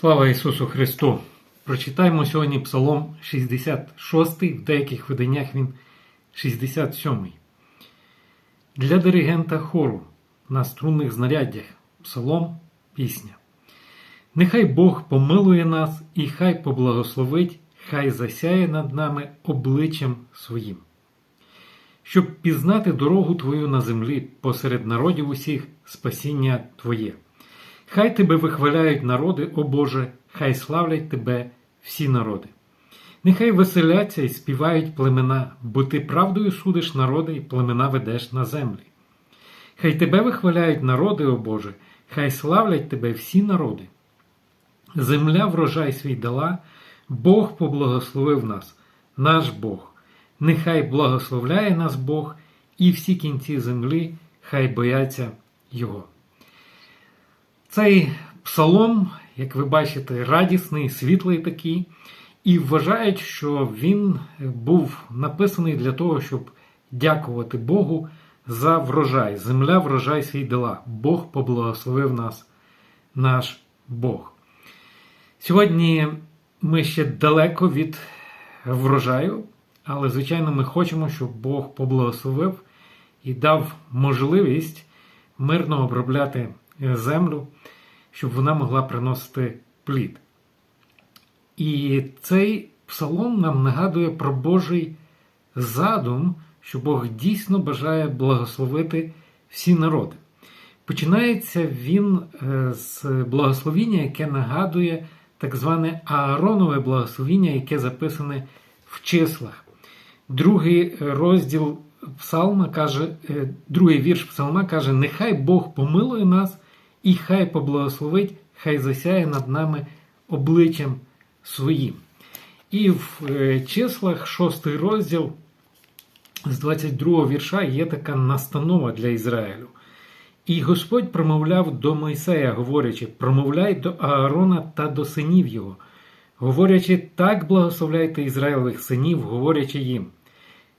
Слава Ісусу Христу! Прочитаємо сьогодні Псалом 66, в деяких виданнях він 67. Для диригента хору на струнних знаряддях Псалом пісня. Нехай Бог помилує нас і хай поблагословить, хай засяє над нами обличчям своїм. Щоб пізнати дорогу Твою на землі посеред народів усіх спасіння Твоє. Хай тебе вихваляють народи, о Боже, хай славлять тебе всі народи. Нехай веселяться і співають племена, бо ти правдою судиш народи і племена ведеш на землі. Хай тебе вихваляють народи, о Боже, хай славлять тебе всі народи. Земля врожай свій дала, Бог поблагословив нас, наш Бог. Нехай благословляє нас Бог, і всі кінці землі хай бояться Його. Цей псалом, як ви бачите, радісний, світлий такий, і вважають, що він був написаний для того, щоб дякувати Богу за врожай. Земля врожай свій дала. Бог поблагословив нас, наш Бог. Сьогодні ми ще далеко від врожаю, але, звичайно, ми хочемо, щоб Бог поблагословив і дав можливість мирно обробляти землю, щоб вона могла приносити плід. І цей псалом нам нагадує про Божий задум, що Бог дійсно бажає благословити всі народи. Починається він з благословіння, яке нагадує так зване Ааронове благословіння, яке записане в числах. Другий розділ Псалма каже, другий вірш Псалма каже: Нехай Бог помилує нас і хай поблагословить, хай засяє над нами обличчям своїм. І в числах шостий розділ з 22 вірша є така настанова для Ізраїлю. І Господь промовляв до Мойсея, говорячи: промовляй до Аарона та до синів його, говорячи, так благословляйте Ізраїлевих синів, говорячи їм.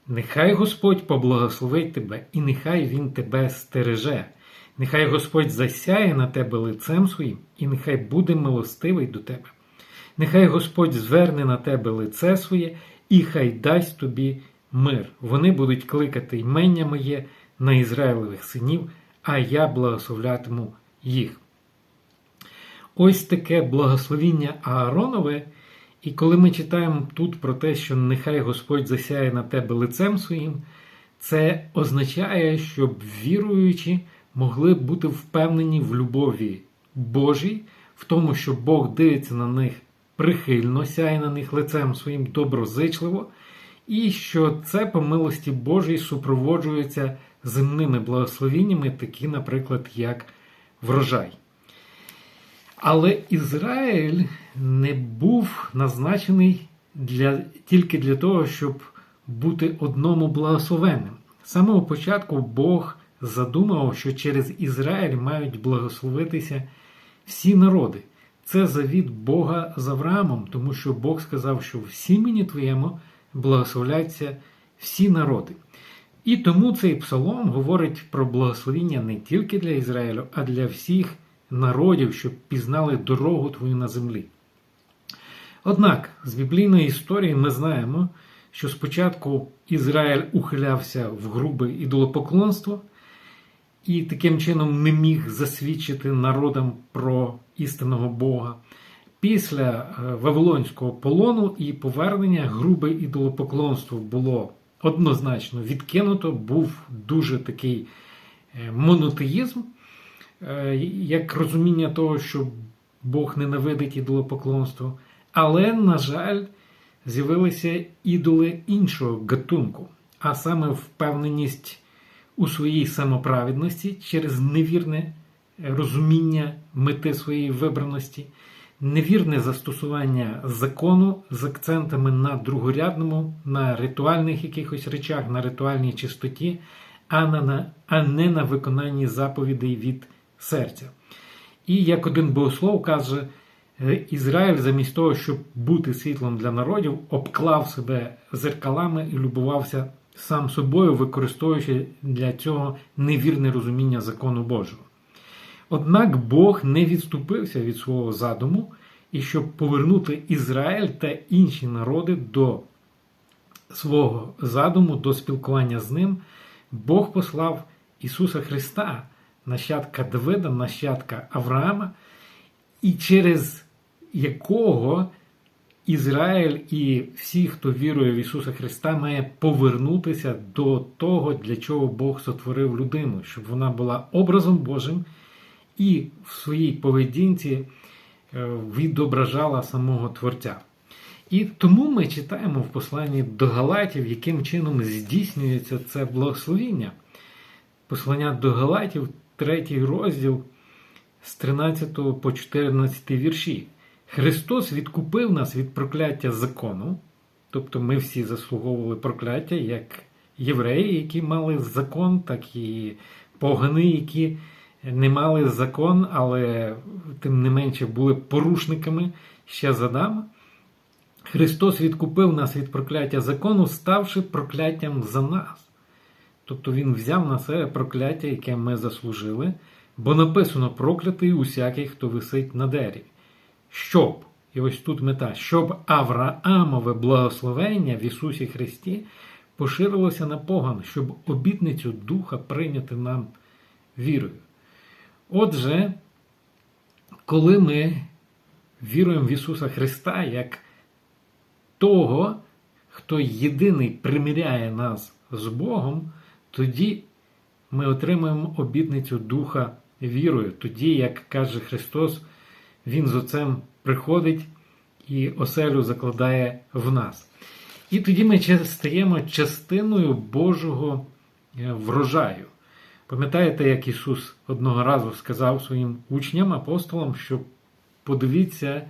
Нехай Господь поблагословить тебе, і нехай Він тебе стереже. Нехай Господь засяє на тебе лицем своїм, і нехай буде милостивий до тебе. Нехай Господь зверне на тебе лице своє, і хай дасть тобі мир. Вони будуть кликати ймення моє на Ізраїлевих синів, а я благословлятиму їх. Ось таке благословіння Ааронове. І коли ми читаємо тут про те, що нехай Господь засяє на тебе лицем своїм, це означає, щоб віруючі могли бути впевнені в любові Божій, в тому, що Бог дивиться на них прихильно, сяє на них лицем своїм доброзичливо, і що це по милості Божій супроводжується земними благословіннями, такі, наприклад, як врожай. Але Ізраїль не був назначений для, тільки для того, щоб бути одному благословенним. З самого початку Бог задумав, що через Ізраїль мають благословитися всі народи. Це завіт Бога з Авраамом, тому що Бог сказав, що в сімені твоєму благословляться всі народи. І тому цей псалом говорить про благословіння не тільки для Ізраїлю, а для всіх народів, щоб пізнали дорогу твою на землі. Однак з біблійної історії ми знаємо, що спочатку Ізраїль ухилявся в грубе ідолопоклонство і таким чином не міг засвідчити народам про істинного Бога. Після Вавилонського полону і повернення грубе ідолопоклонство було однозначно відкинуто, був дуже такий монотеїзм, як розуміння того, що Бог ненавидить ідолопоклонство. Але, на жаль, з'явилися ідоли іншого гатунку, а саме впевненість у своїй самоправедності через невірне розуміння мети своєї вибраності, невірне застосування закону з акцентами на другорядному, на ритуальних якихось речах, на ритуальній чистоті, а, на, а не на виконанні заповідей від серця. І як один богослов каже, Ізраїль, замість того, щоб бути світлом для народів, обклав себе зеркалами і любувався сам собою, використовуючи для цього невірне розуміння закону Божого. Однак Бог не відступився від свого задуму і щоб повернути Ізраїль та інші народи до свого задуму, до спілкування з ним, Бог послав Ісуса Христа, нащадка Давида, нащадка Авраама, і через якого Ізраїль і всі, хто вірує в Ісуса Христа, має повернутися до того, для чого Бог сотворив людину, щоб вона була образом Божим і в своїй поведінці е, відображала самого Творця. І тому ми читаємо в посланні до Галатів, яким чином здійснюється це благословіння. Послання до Галатів, третій розділ з 13 по 14 вірші. Христос відкупив нас від прокляття закону, тобто ми всі заслуговували прокляття, як євреї, які мали закон, так і погани, які не мали закон, але тим не менше були порушниками ще з Адама. Христос відкупив нас від прокляття закону, ставши прокляттям за нас. Тобто Він взяв на себе прокляття, яке ми заслужили, бо написано проклятий усякий, хто висить на дереві. Щоб, і ось тут мета, щоб Авраамове благословення в Ісусі Христі поширилося на поган, щоб обітницю Духа прийняти нам вірою. Отже, коли ми віруємо в Ісуса Христа як того, хто єдиний примиряє нас з Богом, тоді ми отримуємо обітницю Духа вірою. Тоді, як каже Христос, Він з Отцем приходить і оселю закладає в нас. І тоді ми стаємо частиною Божого е, врожаю. Пам'ятаєте, як Ісус одного разу сказав своїм учням, апостолам, що подивіться,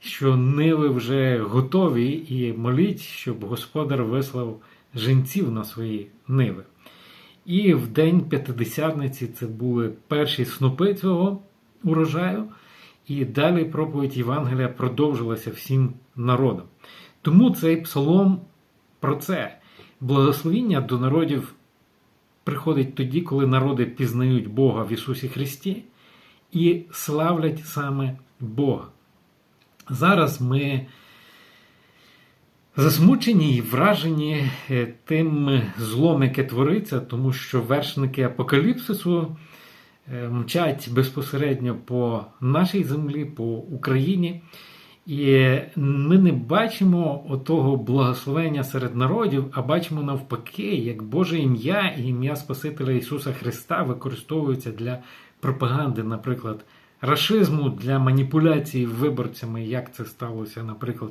що ниви вже готові, і моліть, щоб Господар вислав жінців на свої ниви. І в день П'ятидесятниці це були перші снопи цього урожаю, і далі проповідь Євангелія продовжилася всім народам. Тому цей псалом про це. Благословіння до народів приходить тоді, коли народи пізнають Бога в Ісусі Христі і славлять саме Бога. Зараз ми засмучені і вражені е, тим злом, яке твориться, тому що вершники апокаліпсису мчать безпосередньо по нашій землі, по Україні. І ми не бачимо отого благословення серед народів, а бачимо навпаки, як Боже ім'я і ім'я Спасителя Ісуса Христа використовуються для пропаганди, наприклад, рашизму, для маніпуляції виборцями, як це сталося, наприклад,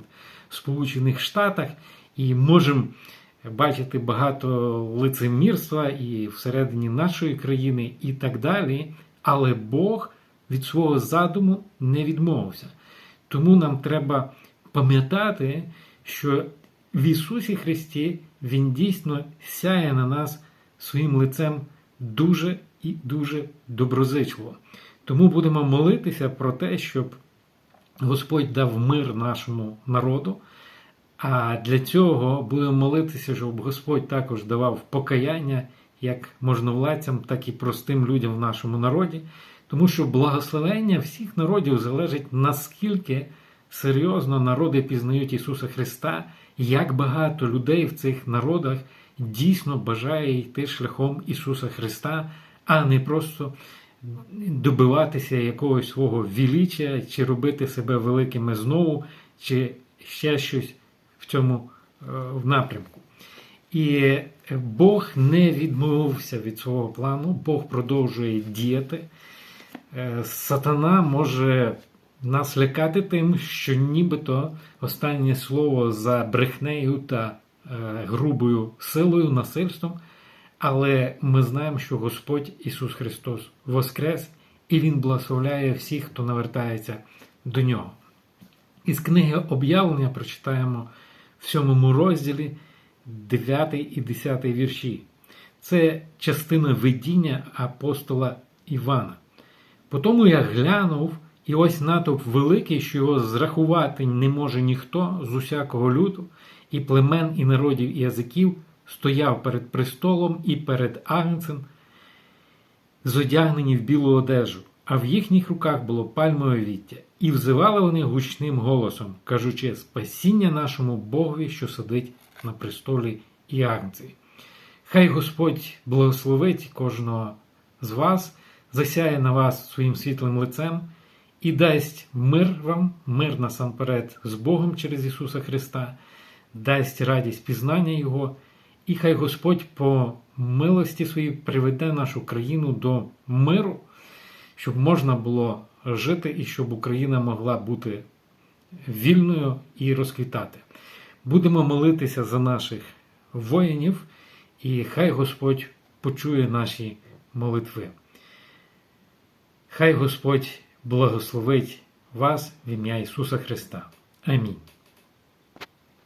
в Сполучених Штатах. І можемо бачити багато лицемірства і всередині нашої країни, і так далі. Але Бог від свого задуму не відмовився. Тому нам треба пам'ятати, що в Ісусі Христі Він дійсно сяє на нас своїм лицем дуже і дуже доброзичливо. Тому будемо молитися про те, щоб Господь дав мир нашому народу. А для цього будемо молитися, щоб Господь також давав покаяння як можновладцям, так і простим людям в нашому народі. Тому що благословення всіх народів залежить наскільки серйозно народи пізнають Ісуса Христа, як багато людей в цих народах дійсно бажає йти шляхом Ісуса Христа, а не просто добиватися якогось свого віліччя, чи робити себе великими знову, чи ще щось в цьому е, в напрямку. І Бог не відмовився від свого плану, Бог продовжує діяти. Е, сатана може нас лякати тим, що нібито останнє слово за брехнею та е, грубою силою, насильством. Але ми знаємо, що Господь Ісус Христос Воскрес, і Він благословляє всіх, хто навертається до Нього. Із книги об'явлення прочитаємо в сьомому розділі 9 і 10 вірші. Це частина видіння апостола Івана. Потому я глянув, і ось натовп великий, що його зрахувати не може ніхто з усякого люду, і племен, і народів, і язиків стояв перед престолом і перед агнцем, зодягнені в білу одежу, а в їхніх руках було пальмове віття. І взивали вони гучним голосом, кажучи, спасіння нашому Богові, що сидить на престолі і агнці. Хай Господь благословить кожного з вас, засяє на вас своїм світлим лицем і дасть мир вам, мир насамперед з Богом через Ісуса Христа, дасть радість пізнання Його, і хай Господь по милості своїй приведе нашу країну до миру, щоб можна було жити і щоб Україна могла бути вільною і розквітати. Будемо молитися за наших воїнів, і хай Господь почує наші молитви. Хай Господь благословить вас в ім'я Ісуса Христа. Амінь.